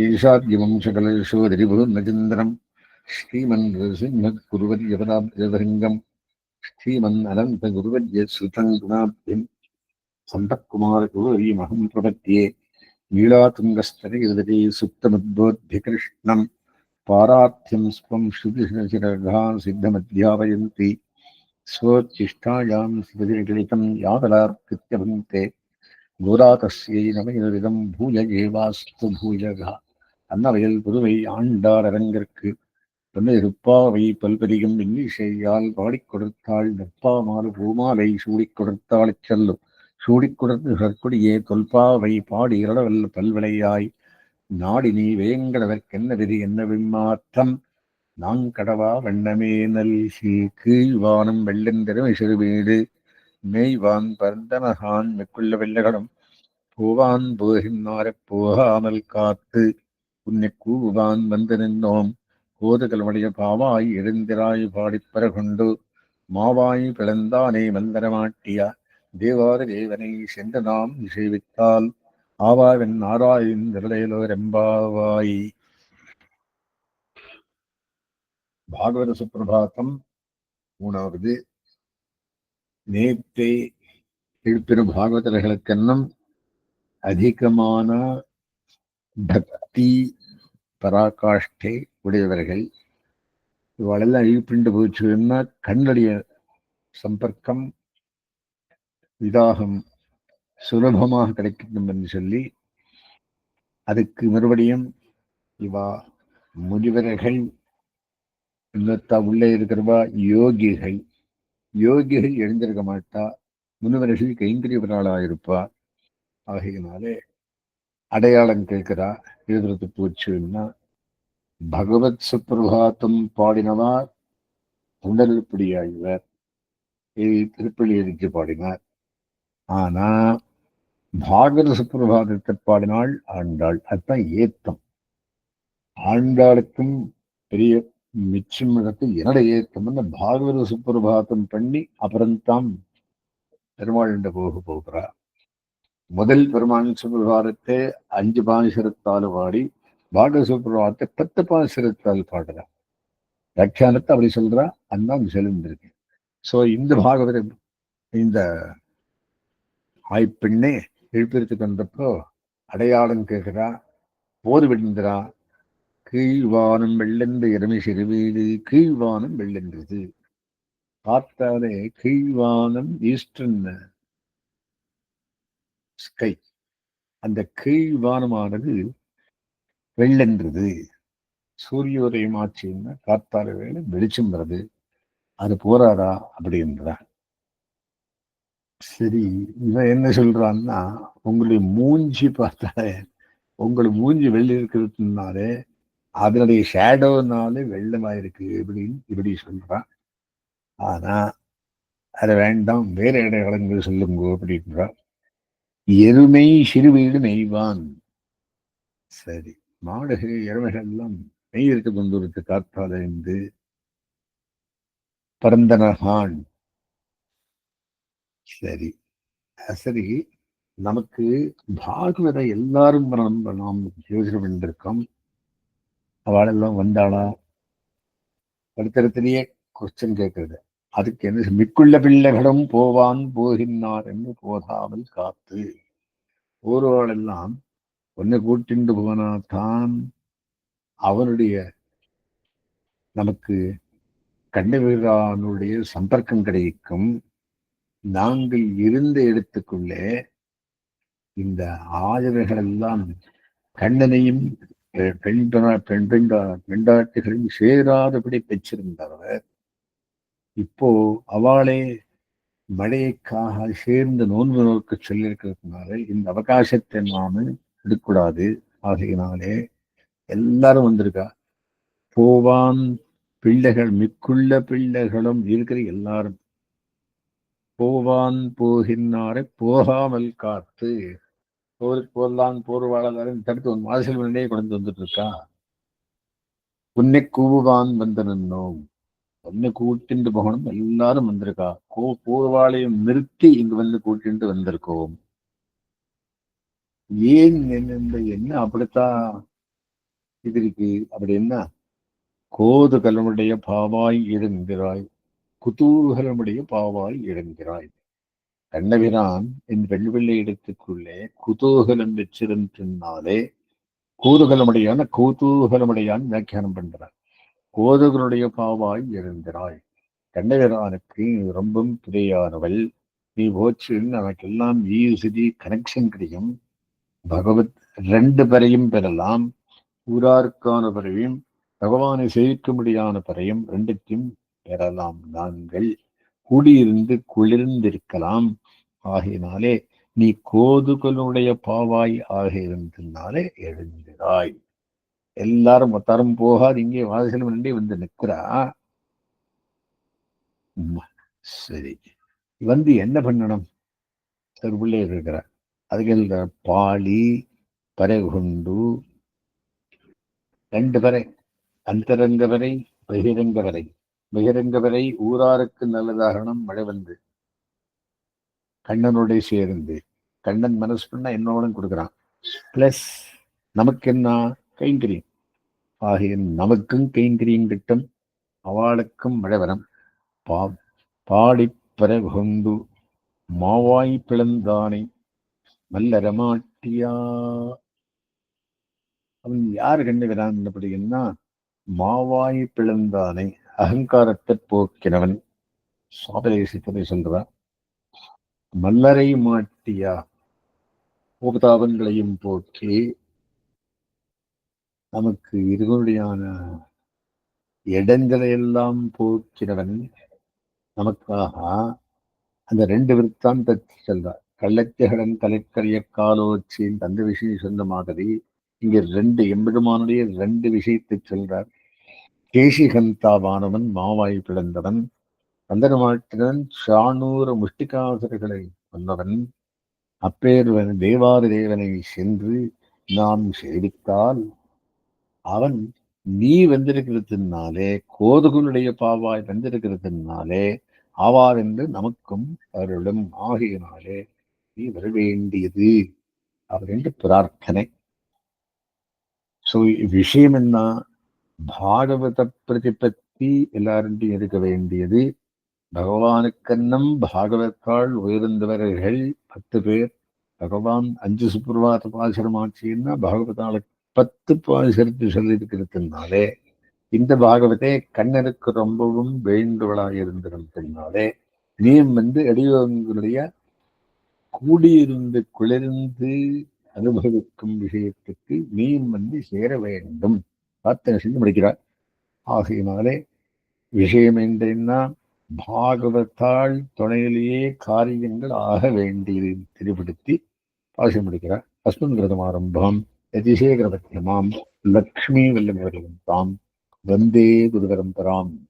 ஈஷாத்யமம் சகலயசோதரிபுருநச்சந்திரம் ஸ்ரீமன் சிம்மகுருவரியபதாபிரதங்கம் ஸ்ரீமன் அனந்த குருவரிய சுதங்குணாப்திம் சம்பத்குமார குருவரியமகம் பிரபத்தியே லீலாதுங்கஸ்தரயுதரே சுப்தமத்போத்பிகிருஷ்ணம் பாரார்த்தியம் ஸ்வம் ஸ்ருதிசிரசிரகா சித்தமத்தியாவயந்தி ஸ்வோச்சிஷ்டாயாம் சிவதிரகலிதம் யாதலார்க்கித்யபந்தே கோதாதஸ்யை நமயரிதம் பூய ஏவாஸ்து பூயகா அன்னவையில் புதுவை ஆண்டார் அரங்கிற்கு தொன்னிருப்பாவை பல்பெரியும் இன்னிசையால் பாடிக் கொடுத்தாள் நெப்பாமாறு பூமாலை சூடிக் கொடுத்தாளைச் செல்லும். சூடிக் கொடுத்து சற்குடியே தொல்பாவை பாடி இரடவல்ல பல்விளையாய். நாடி நீ வேங்கடவர்க்கென்ன விதி என்ன விம்மாற்றம் நாங்கடவா வண்ணமே நல்கி கீழ்வானம் வெள்ளெந்திரமை சிறுவீடு. மேய்வான் பரந்தனகான் மெக்குள்ள வெள்ளகடம். பூவான் போகின்றாரப் போகாமல் காத்து. உன்னை கூவான் வந்து நின்னோம் கோதுகலமுடைய பாவாய் எழுந்திராய் பாடிப்பற கொண்டு மாவாய் பிளந்தானே மந்தரமாட்டிய தேவார தேவனை சென்று நாம் இசைவித்தால். ஆவாவின் ஆராயின் திருளையிலோ ரெம்பாவாய் பாகவத சுப்பிரபாத்தம் மூணாவது. நேற்றை எழுப்பின பாகவதர்களுக்கென்னும் அதிகமான பக்தி பராகாஷ்டை உடையவர்கள். இவாளெல்லாம் இழுப்பிண்டு போச்சுன்னா கண்ணுடைய சம்பர்க்கம் விதாகம் சுலபமாக கிடைக்கணும் என்று சொல்லி அதுக்கு மறுபடியும் இவா முனிவர்கள் இன்னொத்தா உள்ளே இருக்கிறவா? யோகிகள். யோகிகள் எழுந்திருக்க மாட்டா. முனிவர்கள் கைங்கரியவர்களாக இருப்பா ஆகையினாலே அடையாளம் கேட்கிறா. எழுதுறது போச்சுன்னா பகவத் சுப்பிரபாத்தம் பாடினவார் தொண்டல்படியாய்வர் திருப்பள்ளி எழுதி பாடினார். ஆனா பாகவத சுப்பிரபாதத்தை பாடினாள் ஆண்டாள். அதுதான் ஏத்தம். ஆண்டாளுக்கும் பெரிய மிச்சம் இடத்து என்னுடைய ஏத்தம்னு பாகவத சுப்பிரபாதம் பண்ணி அப்புறம்தான் பெருமாள் போக போகிறா முதல் பெருமான் சுப்பிரபாரத்தை அஞ்சு பாசுரத்தால் பாடி பாகவத சுப்பிரபாரத்தை பத்து பாசுரத்தால் பாடுறா வியாக்கியானத்தை அப்படி சொல்றா அதான் செலுந்திருக்கு சோ இந்த பாகவத இந்த ஆய்ப்பெண்ணே எழுப்பிறதுக்கு வந்தப்போ அடையாளம் கேட்கிறா போது விழுந்துரா கீழ்வானம் வெள்ளென்று இரமி சிறுவீடு கீழ்வானம் வெள்ளென்றது. பார்த்தாலே கீழ்வானம் ஈஸ்டர்ன் ஸ்கை அந்த கீழ்வானமானது வெள்ளென்றது. சூரியோதயம் ஆச்சுன்னா காத்தால வேலை வெளிச்சம் வருது அது போராடா அப்படின்றான் சரி இவன் என்ன சொல்றான்னா உங்களுடைய மூஞ்சி பார்த்தாலே உங்களை மூஞ்சி வெள்ளி இருக்கிறதுனாலே அதனுடைய ஷேடோனாலே வெள்ளமா இருக்கு இப்படின்னு இப்படி சொல்றான். ஆனா அதை வேண்டாம் வேற இடங்கள் சொல்லுங்க அப்படின்றான் எருமை சிறுவீடு மெய்வான் சரி மாடுகள் எருமைகள் எல்லாம் மெய் இருக்க கொண்டு காத்தால இருந்து பரந்தனகான். சரி சரி நமக்கு பாகவத எல்லாரும் நம்ம நாம் யோசனை பண்ணிருக்கோம் அவளெல்லாம் வந்தாளா? அடுத்தடுத்திலேயே கொஸ்டின் கேட்கறது. அதுக்கு என்ன மிக்குள்ள பிள்ளைகளும் போவான் போகின்றார் என்று போதாமல் காத்து. ஒருவாளெல்லாம் ஒன்னை கூட்டிண்டு போனா அவனுடைய நமக்கு கண்ணவீரானுடைய சம்பர்க்கம் கிடைக்கும். நாங்கள் இருந்த இடத்துக்குள்ளே இந்த ஆதரவுகள் எல்லாம் கண்ணனையும் பெண் பெண் பெண்டா பெண்டாட்டிகளையும் சேராதபடி பெற்றிருந்தவர். இப்போ அவளே மழையைக்காக சேர்ந்து நோன்பு நோக்க சொல்லியிருக்கிறதுனால இந்த அவகாசத்தை நாம எடுக்கூடாது ஆகையினாலே எல்லாரும் வந்திருக்கா? போவான் பிள்ளைகள் மிக்குள்ள பிள்ளைகளும் இருக்கிற எல்லாரும். போவான் போகின்றாரை போகாமல் காத்து. போருக்கு போடலாம் போர்வாளர் தடுத்து ஒரு மாதத்தில் முன்னே கொண்டு வந்துட்டு இருக்கா? உன்னை கூவான் வந்து நின்னோம் உன்னை கூட்டிண்டு போகணும். எல்லாரும் வந்திருக்கா? கோ போர்வாளையும் நிறுத்தி இங்கு வந்து கூட்டிண்டு வந்திருக்கோம் ஏன் என்ன என்ன அப்படித்தான் இது இருக்கு அப்படி என்ன? கோதுகலமுடைய பாவாய் எழுந்திராய் குதூகலமுடைய பாவாய் எழுந்திராய் கண்ணபிரான் இந்த வெள்ளி இடத்துக்குள்ளே குதூகலம் வச்சிருந்தாலே கூதுகலமுடையான கூதூகலமுடையான் வியாக்கியானம் பண்றார். கோதுகளுடைய பாவாய் எழுந்திராய். கண்டகரானுக்கு ரொம்பவும் பிரியானவள் நீ போச்சு நமக்கெல்லாம் ஈசிடி கனெக்ஷன் கிடைக்கும் பகவத் ரெண்டு பேரையும் பெறலாம். ஊராருக்கான பிறவையும் பகவானை சேவிக்கும்படியான பிறையும் ரெண்டுத்தையும் பெறலாம் நாங்கள். கூடியிருந்து குளிர்ந்திருக்கலாம். ஆகையினாலே நீ கோதுகளுடைய பாவாய் ஆக இருந்தனாலே எழுந்திராய். எல்லாரும் தரம் போகாது இங்கே வாசல் முன்னாடி வந்து நிற்கிறா சரி. வந்து என்ன பண்ணணும்? பிள்ளை இருக்கிற. அதுக்கு பாலி பறைகுண்டு ரெண்டு பறை. அந்தரங்க வரை பகிரங்க வரை பகிரங்க வரை ஊராருக்கு நல்லதாகணும் மழை வந்து. கண்ணனோட சேர்ந்து. கண்ணன் மனசு பண்ணா என்னோட கொடுக்குறான். பிளஸ் நமக்கு என்ன? கைங்கரியம். ஆகிய நமக்கும் கைங்கரியம் கிட்டும் அவளுக்கும் மழைவரம். பா பாடிப்பரகொண்டு மாவாய் பிளந்தானை மல்லரமாட்டியா. அவன் யார் கண்டுகிறான் அப்படின்னா மாவாய் பிளந்தானை அகங்காரத்தை போக்கினவன் சாபதேசிப்பதை சொல்றான் மல்லரை மாட்டியா. உபதாபங்களையும் போக்கி நமக்கு இருவருடையான இடங்களை எல்லாம் போக்கினவன் நமக்காக அந்த ரெண்டு விற்த்தாந்தத்தை சொல்றார் கள்ளத்திகடன் கலைக்கரிய காலோச்சியின் தந்த விஷயம் சொன்ன மாதிரி இங்க ரெண்டு எம்பெருமானுடைய ரெண்டு விஷயத்தை சொல்றார். கேசிகந்தாவானவன் மாவாய் பிளந்தவன் கந்தனமாட்டினன் சாணூர முஷ்டிகாசுரர்களை கொன்னவன் அப்பேர்வன் தேவாதி தேவனை சென்று நாம் சேவித்தால் அவன் நீ வந்திருக்கிறதுனாலே கோதுகுனுடைய பாவாய் வந்திருக்கிறதுனாலே ஆவார் என்று நமக்கும் அருளும். ஆகியனாலே நீ வர வேண்டியது அவர் என்று பிரார்த்தனை. ஸோ விஷயம் என்ன? பாகவத பிரதிபத்தி எல்லாருடையும் இருக்க வேண்டியது. பகவானுக்கன்னம் பாகவத்தால் உயர்ந்தவர்கள் பத்து பேர். பகவான் அஞ்சு சுப்பிரபாத பாசுரமாச்சின்னா பாகவதாளுக்கு பத்து பாசுரத்து சொல்லியிருக்கிறதுனாலே இந்த பாகவதே கண்ணனுக்கு ரொம்பவும் வேண்டுவளாக இருந்திருந்ததுனாலே நீயும் வந்து இடையோகங்களுடைய கூடியிருந்து குளிர்ந்து அனுபவிக்கும் விஷயத்துக்கு நீ வந்து சேர வேண்டும். பிரார்த்தனை செஞ்சு முடிக்கிறார். ஆகையினாலே விஷயம் என்றேன்னா பாகவத்தால் துணையிலேயே காரியங்கள் ஆக வேண்டியதை தெளிவுபடுத்தி பாசி முடிக்கிறார். அஸ்மின் ஆரம்பம். ஆரம்பம் லக்ஷ்மி வல்லமவர்களும் தாம். வந்தே குருபரம்பராம்.